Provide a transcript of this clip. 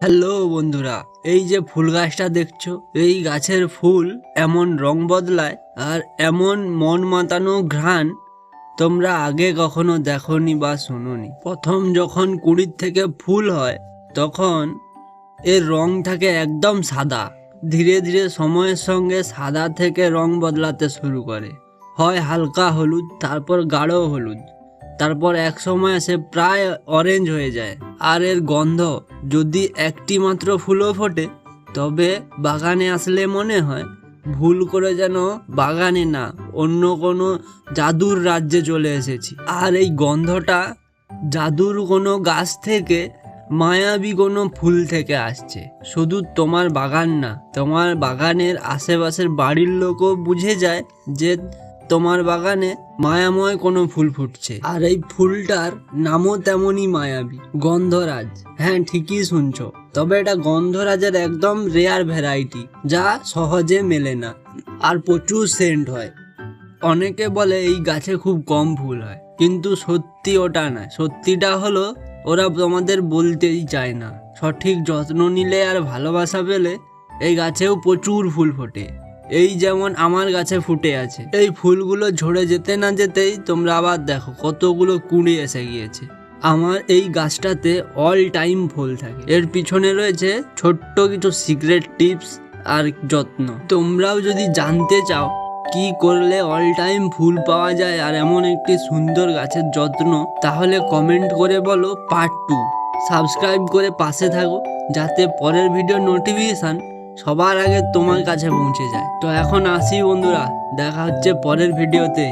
Hello বন্ধুরা, এই যে ফুল গাছটা দেখছ, এই গাছের ফুল এমন রং বদলায় আর এমন মন মাতানো ঘ্রাণ তোমরা আগে কখনো দেখোনি বা শোনোনি। প্রথম যখন কুড়ির থেকে ফুল হয়, তখন এর রং থাকে একদম সাদা। ধীরে ধীরে সময়ের সঙ্গে সাদা থেকে রং বদলাতে শুরু করে। হয় হালকা হলুদ, তারপর গাঢ় হলুদ। তারপর এক সময় সে প্রায় অরেঞ্জ হয়ে যায়। আর এর গন্ধ যদি একটি মাত্র ফুলও ফোটে, তবে বাগানে আসলে মনে হয় ভুল করে যেন বাগানে না, অন্য কোনো জাদুর রাজ্যে চলে এসেছি। আর এই গন্ধটা জাদুর কোনো গাছ থেকে, মায়াবী কোনো ফুল থেকে আসছে। শুধু তোমার বাগান না, তোমার বাগানের আশেপাশের বাড়ির লোকও বুঝে যায় যে তোমার বাগানে মায়াময় কোনো ফুল ফুটছে। আর এই ফুলটার নামও তেমনই মায়াবী, গন্ধরাজ। হ্যাঁ ঠিকই শুনছো। তবে এটা গন্ধরাজের একদম রেয়ার ভ্যারাইটি যা সহজে মেলে না। আর প্রচুর সেন্ট হয়। অনেকে বলে এই গাছে খুব কম ফুল হয়, কিন্তু সত্যি ওটা না। সত্যিটা হলো, ওরা তোমাদের বলতেই চায় না। সঠিক যত্ন নিলে আর ভালোবাসা পেলে এই গাছেও প্রচুর ফুল ফোটে। এই যেমন আমার গাছে ফুটে আছে, এই ফুলগুলো ঝরে যেতে না যেতেই তোমরা আবার দেখো কতগুলো কুঁড়ি এসে গিয়েছে। আমার এই গাছটাতে অল টাইম ফুল থাকে। এর পিছনে রয়েছে ছোট্ট কিছু সিক্রেট টিপস আর যত্ন। তোমরাও যদি জানতে চাও কি করলে অল টাইম ফুল পাওয়া যায় আর এমন একটি সুন্দর গাছের যত্ন, তাহলে কমেন্ট করে বলো পার্ট টু সাবস্ক্রাইব করে পাশে থাকো, যাতে পরের ভিডিও নোটিফিকেশান সবার আগে তোমার কাছে পৌঁছে যায়। তো এখন আসি বন্ধুরা দেখা হচ্ছে পরের ভিডিওতে।